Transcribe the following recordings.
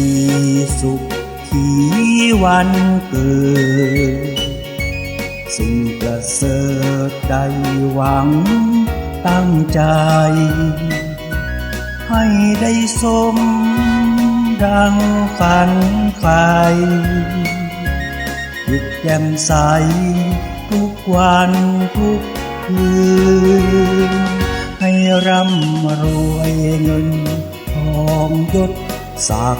ดีสุขขีวันเกิด สิ่งประเสริฐได้หวังตั้งใจ ให้ได้สมดังฝันใฝ่จิตแจ่มใสทุกวันทุกคืนให้ร่ำรวยเงินทองยศ ศัก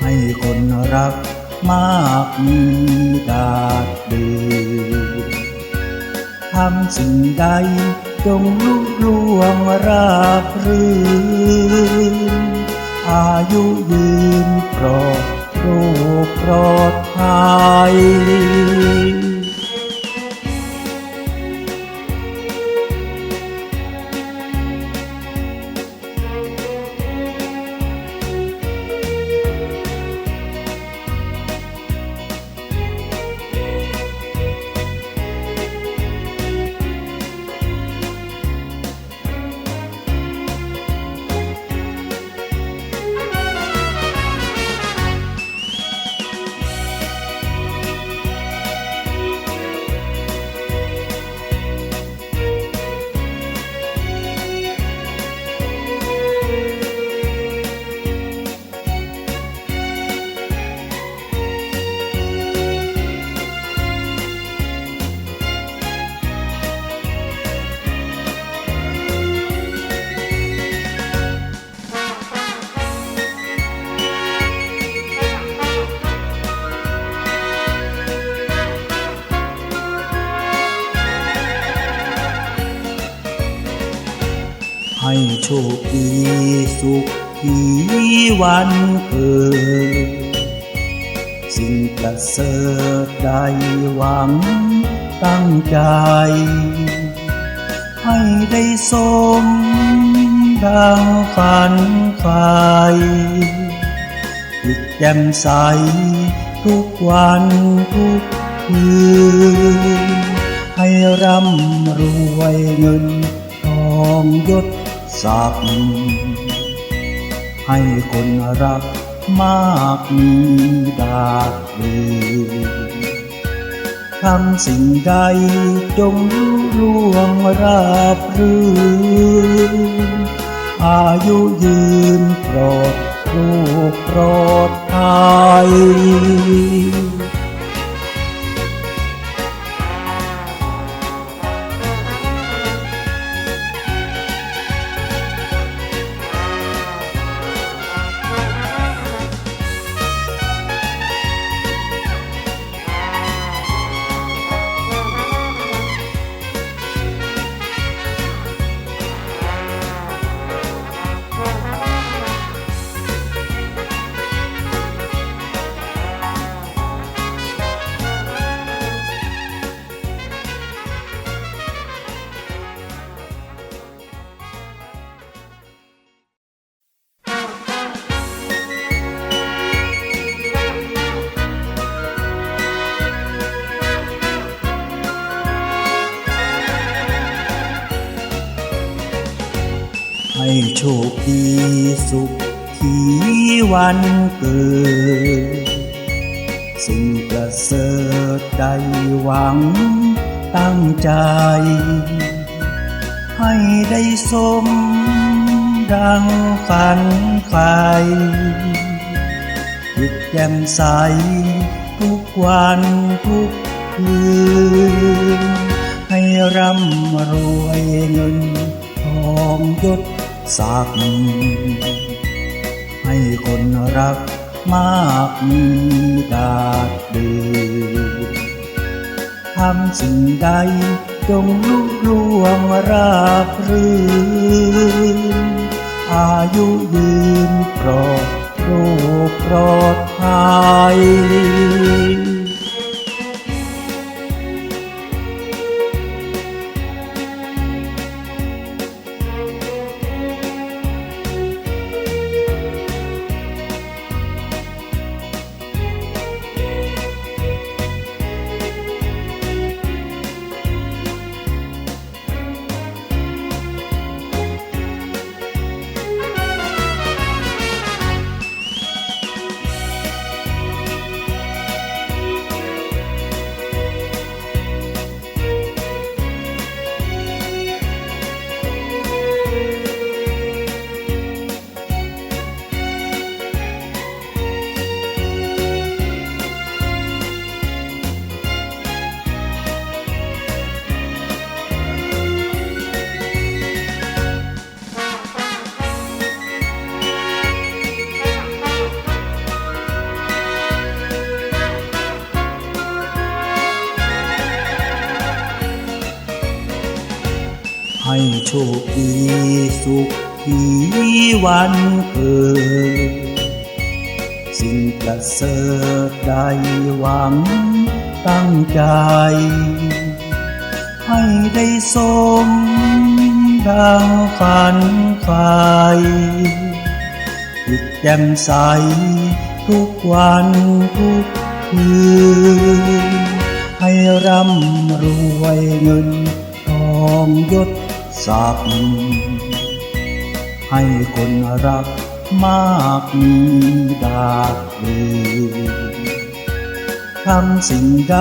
ให้คนรักมากมีดาดดืนทำสิ่งใดจงลุล่วงราบรื่นอายุยืนปลอดโรคปลอดภัย โชคดีสุขขีวันเกิดสิ่งประเสริฐได้หวังตั้งใจ ให้ได้สมดังฝันใฝ่จิตแจ่มใสทุกวันทุกคืนให้ร่ำรวยเงินทองยศ ศักดิ์ให้คนรักมากมีดาดดืนทำสิ่งใดจงล่วงราบรื่นอายุยืนปลอดโรคปลอดภัย ให้โชคดีสุขขีวันเกิด สิ่งประเสริฐได้หวังตั้งใจ ให้ได้สมดังฝันใฝ่จิตแจ่มใสทุกวันทุกคืนให้ร่ำรวยเงินทองยศ ศัก ให้คนรักมากมีดาดดืนทำสิ่งใดจงลุกลวงราบรื่นอายุยืนปลอดโรคปลอดภัย โชคดีสุขีวันเกิดสิ่งประเสริฐได้หวังตั้งใจ ให้ได้สมดังฝันใฝ่จิตแจ่มใสทุกวันทุกคืนให้ร่ำรวยเงินทองยศ ศักดิ์ให้คนรักมากมีดาบดีทำสิ่งใด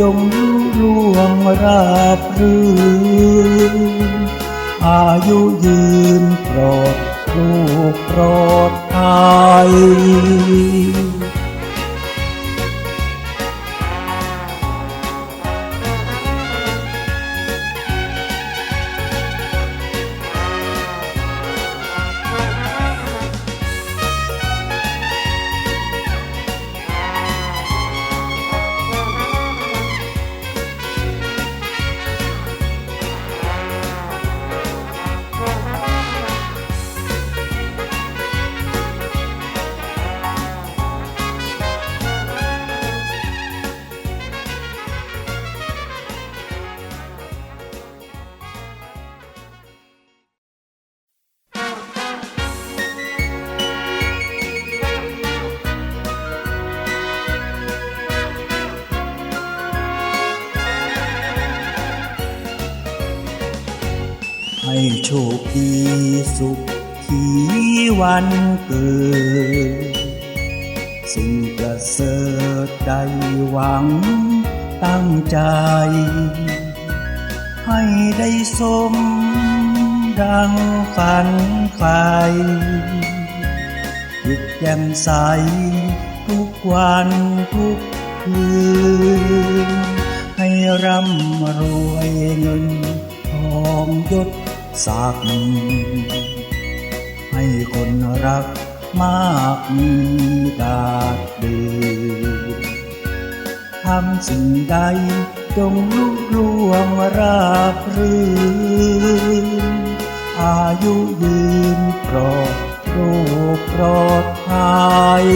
จงรุ่ร่วงราบรื่นอายุยืนปลอดโรคปลอดภัย โชคดีสุขขีวันเกิด สิ่งประเสริฐได้หวังตั้งใจ ให้ได้สมดังฝันใฝ่จิตแจ่มใสทุกวันทุกคืนให้ร่ำรวยเงินทองยศ ศักดิ์ให้คนรักมากมีดาดดืนทำสิ่งใดจงลุล่วงราบรื่นอายุยืนปลอดโรคปลอดภัย